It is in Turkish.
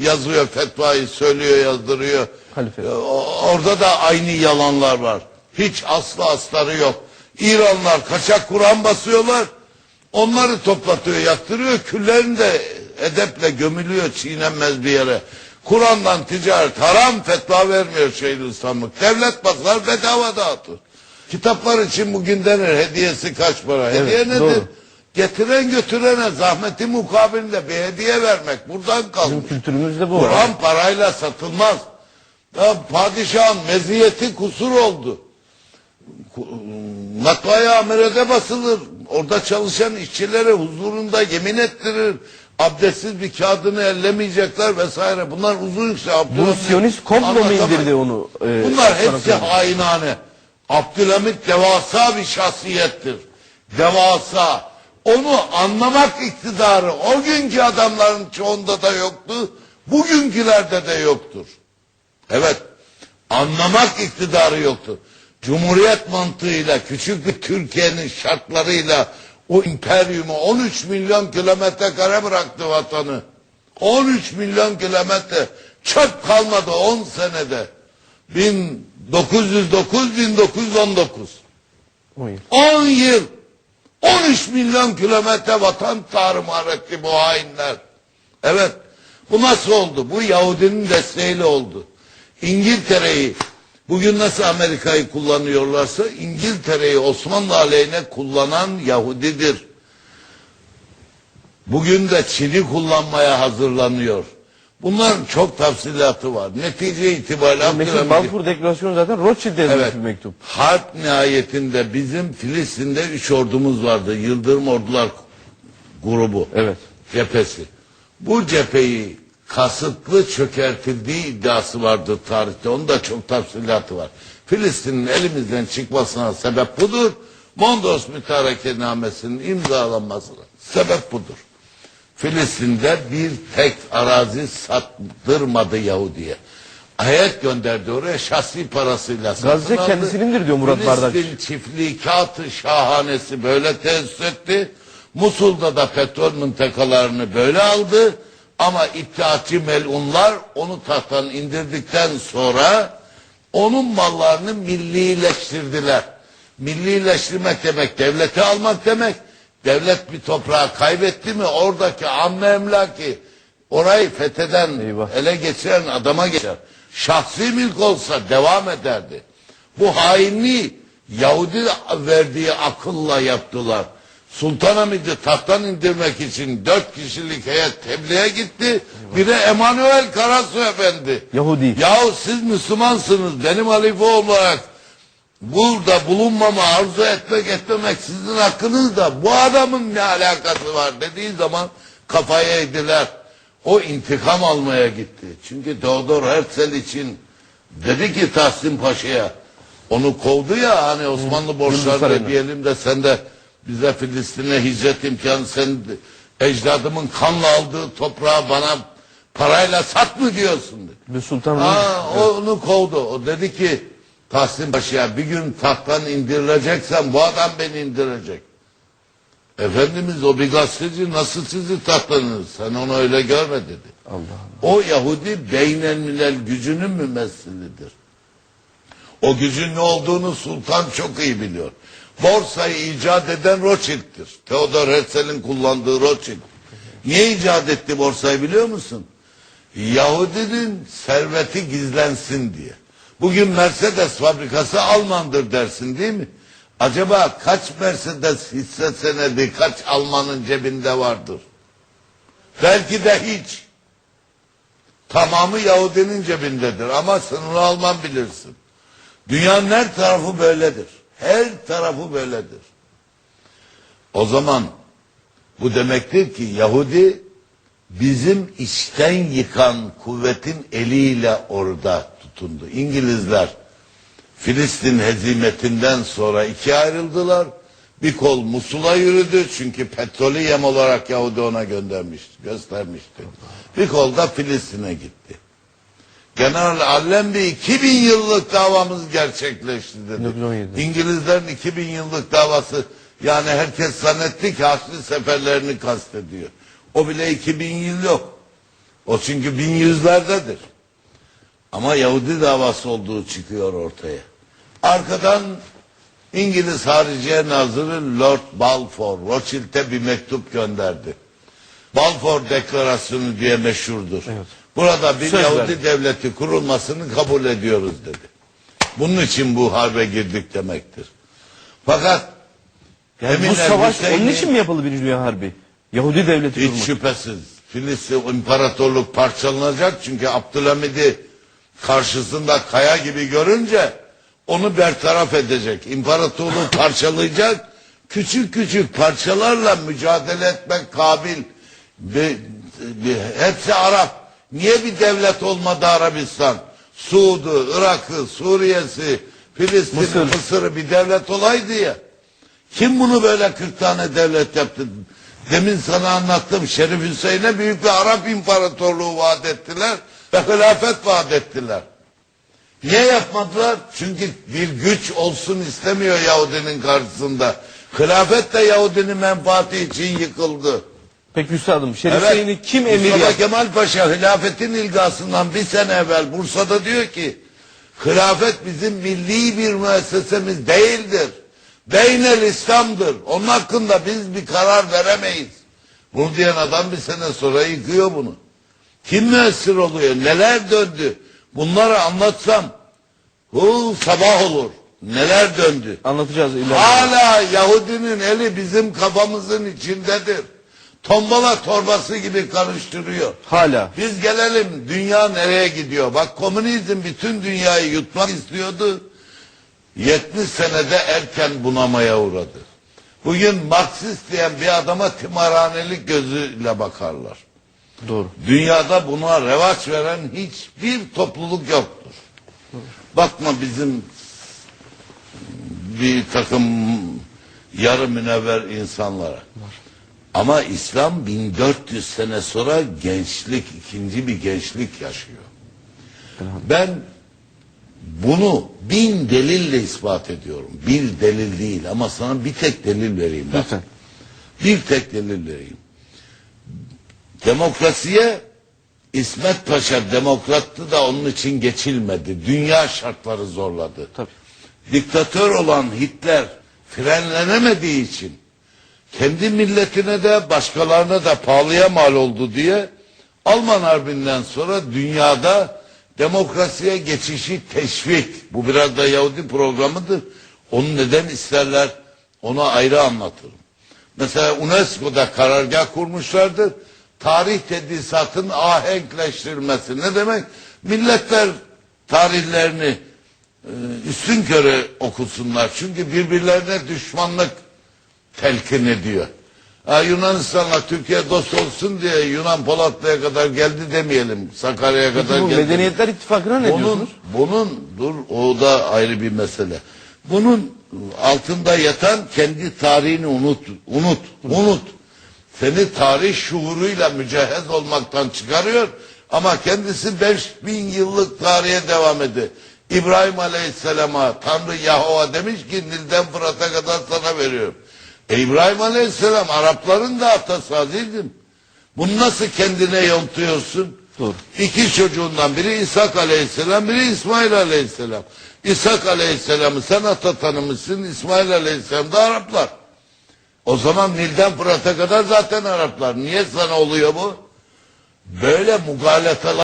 yazıyor fetvayı söylüyor yazdırıyor. Halife. E, o- Orada da aynı yalanlar var. Hiç aslı astarı yok. İranlar kaçak Kur'an basıyorlar. Onları toplatıyor, yaktırıyor. Küllerini de edeple gömülüyor, çiğnenmez bir yere. Kur'an'dan ticaret haram fetva vermiyor Şeyhülislamlık. Devlet basar bedava dağıtır. Kitaplar için bugün denir hediyesi kaç para? Hediye nedir? doğru. Getiren götürene zahmeti mukabilinde bir hediye vermek buradan kalmış. Bizim kültürümüzde bu. Kur'an parayla satılmaz. Ya padişahın meziyeti kusur oldu. Matbaaya amirede basılır. Orada çalışan işçilere huzurunda yemin ettirir. Abdestsiz bir kağıdını ellemeyecekler vesaire. Bunlar uzun şey. Bu Siyonist komplo mu indirdi onu? e, Bunlar hepsi hainane. Abdülhamit devasa bir şahsiyettir. Devasa. Onu anlamak iktidarı o günkü adamların çoğunda da yoktu. Bugünkülerde de yoktur. Evet. Anlamak iktidarı yoktu. Cumhuriyet mantığıyla küçük bir Türkiye'nin şartlarıyla o imperyumu 13 milyon kilometre kare bıraktı vatanı. 13 milyon kilometre çöp kalmadı 10 senede. 1909-1919 O yıl. 10 yıl 13 milyon kilometre vatan tarumar etti bu hainler. Evet. Bu nasıl oldu? Bu Yahudinin desteğiyle oldu. İngiltere'yi bugün nasıl Amerika'yı kullanıyorlarsa İngiltere'yi Osmanlı aleyhine kullanan Yahudidir. Bugün de Çin'i kullanmaya hazırlanıyor. Bunların çok tafsilatı var. Netice itibariyle Meşhur Abdülhamid'i- Balfour Deklarasyonu zaten Rothschild yazmış Evet. bir mektup. Harp nihayetinde bizim Filistin'de üç ordumuz vardı. Yıldırım Ordular grubu. Evet. Cephesi. Bu cepheyi kasıtlı çökertildiği iddiası vardı tarihte. Onun da çok tafsilatı var. Filistin'in elimizden çıkmasına sebep budur. Mondros Mütarekenamesi'nin imzalanmasına sebep budur. Filistin'de bir tek arazi sattırmadı Yahudi'ye. Ayet gönderdi oraya şahsi parasıyla satın Gazze aldı. kendisinindir diyor Murat Bardak. Filistin çiftliği kağıtı şahanesi böyle tesis etti. Musul'da da petrol mıntıkalarını böyle aldı. Ama iddiatçı melunlar onu tahttan indirdikten sonra onun mallarını millileştirdiler. Millileştirmek demek devleti almak demek. Devlet bir toprağı kaybetti mi oradaki amme emlaki orayı fetheden Eyvah. ele geçiren adama geçer. Şahsi mülk olsa devam ederdi. Bu hainliği Yahudi verdiği akılla yaptılar. Sultanahmet'i tahttan indirmek için dört kişilik heyet tebliğe gitti. Bir de Emanuel Karasu Efendi. Yahudi. Yahu siz Müslümansınız. Benim halife olarak burada bulunmamı arzu etmek etmemek sizin hakkınız da bu adamın ne alakası var dediği zaman kafaya eğdiler. O intikam almaya gitti. Çünkü Teodor Herzl için dedi ki Tahsin Paşa'ya onu kovdu ya hani Osmanlı borçlarını ödeyelim de sen de bize Filistin'e hicret imkanı sen ecdadımın kanla aldığı toprağı bana parayla sat mı diyorsun dedi. Bir sultan Aa, onu kovdu. O dedi ki Tahsin Paşa'ya bir gün tahttan indirileceksen bu adam beni indirecek. Efendimiz o bir gazeteci nasıl sizi tahttan indirir? Sen onu öyle görme dedi. Allah Allah. O Yahudi beynel milel gücünün mümessilidir. O gücün ne olduğunu sultan çok iyi biliyor. Borsayı icat eden Rothschild'tir. Theodor Herzl'in kullandığı Rothschild. Niye icat etti borsayı biliyor musun? Yahudinin serveti gizlensin diye. Bugün Mercedes fabrikası Almandır dersin değil mi? Acaba kaç Mercedes hisse senedi kaç Almanın cebinde vardır? Belki de hiç. Tamamı Yahudinin cebindedir ama onu Alman bilirsin. Dünyanın her tarafı böyledir. Her tarafı böyledir. O zaman bu demektir ki Yahudi bizim içten yıkan kuvvetin eliyle orada tutundu. İngilizler Filistin hezimetinden sonra ikiye ayrıldılar. Bir kol Musul'a yürüdü çünkü petrolü yem olarak Yahudi ona göndermişti, göstermişti. Bir kol da Filistin'e gitti. General Allenby 2000 yıllık davamız gerçekleşti dedi. 1917. İngilizlerin 2000 yıllık davası yani herkes zannetti ki Haçlı seferlerini kastediyor. O bile 2000 yıl yok. O çünkü bin yüzlerdedir. Ama Yahudi davası olduğu çıkıyor ortaya. Arkadan İngiliz Hariciye Nazırı Lord Balfour Rothschild'e bir mektup gönderdi. Balfour Deklarasyonu diye meşhurdur. Evet. Burada bir Söz Yahudi verdi. devleti kurulmasını kabul ediyoruz dedi. Bunun için bu harbe girdik demektir. Fakat Yani bu savaş Hüseyin'i- onun için mi yapıldı Birinci Dünya Harbi? Yahudi devleti hiç kurmak. şüphesiz Filistin imparatorluk parçalanacak çünkü Abdülhamid'i karşısında kaya gibi görünce onu bertaraf edecek. İmparatorluğu parçalayacak. Küçük küçük parçalarla mücadele etmek kabil. Bir, bir- hepsi Arap. Niye bir devlet olmadı Arabistan? Suud'u, Irak'ı, Suriye'si, Filistin, Mısır. Mısır'ı bir devlet olaydı ya. Kim bunu böyle 40 tane devlet yaptı? Demin sana anlattım. Şerif Hüseyin'e büyük bir Arap İmparatorluğu vaat ettiler ve hilafet vaat ettiler. Niye yapmadılar? Çünkü bir güç olsun istemiyor Yahudinin karşısında. Hilafet de Yahudinin menfaati için yıkıldı. Peki Üstadım Şerif Evet. Kim emir Mustafa yaptı? Kemal Paşa hilafetin ilgasından bir sene evvel Bursa'da diyor ki hilafet bizim milli bir müessesemiz değildir. Beynel İslam'dır. Onun hakkında biz bir karar veremeyiz. Bunu diyen adam bir sene sonra yıkıyor bunu. Kim müessir oluyor? Neler döndü? Bunları anlatsam hu sabah olur. Neler döndü? Anlatacağız ileride. Hala Yahudinin eli bizim kafamızın içindedir. Tombala torbası gibi karıştırıyor. Hala. Biz gelelim dünya nereye gidiyor? Bak komünizm bütün dünyayı yutmak istiyordu. 70 senede erken bunamaya uğradı. Bugün Marksist diyen bir adama tımarhanelik gözüyle bakarlar. Doğru. Dünyada buna revaç veren hiçbir topluluk yoktur. Bakma bizim bir takım yarı münevver insanlara. Ama İslam 1400 sene sonra gençlik, ikinci bir gençlik yaşıyor. Ben bunu bin delille ispat ediyorum. Bir delil değil ama sana bir tek delil vereyim. Lütfen. Bir tek delil vereyim. Demokrasiye İsmet Paşa demokrattı da onun için geçilmedi. Dünya şartları zorladı. Tabii. Diktatör olan Hitler frenlenemediği için kendi milletine de başkalarına da pahalıya mal oldu diye Alman Harbi'nden sonra dünyada demokrasiye geçişi teşvik. Bu biraz da Yahudi programıdır. Onu neden isterler onu ayrı anlatırım. Mesela UNESCO'da karargah kurmuşlardır. Tarih tedrisatın ahenkleştirilmesi. Ne demek? Milletler tarihlerini e, üstün körü okusunlar. Çünkü birbirlerine düşmanlık telkin ediyor. Ha, Yunanistan'la Türkiye dost olsun diye Yunan Polatlı'ya kadar geldi demeyelim. Sakarya'ya Peki kadar bu geldi. Medeniyetler İttifakı'na ne bunun, diyorsunuz? bunun dur o da ayrı bir mesele. Bunun altında yatan kendi tarihini unut, unut, unut. Seni tarih şuuruyla mücehhez olmaktan çıkarıyor ama kendisi 5000 yıllık tarihe devam ediyor. İbrahim Aleyhisselam'a Tanrı Yahova demiş ki Nil'den Fırat'a kadar sana veriyorum. E İbrahim Aleyhisselam Arapların da atası azizim. Bunu nasıl kendine yontuyorsun? Doğru. İki çocuğundan biri İshak Aleyhisselam, biri İsmail Aleyhisselam. İshak Aleyhisselam'ı sen ata tanımışsın, İsmail Aleyhisselam da Araplar. O zaman Nil'den Fırat'a kadar zaten Araplar. Niye sana oluyor bu? Böyle mugalatalar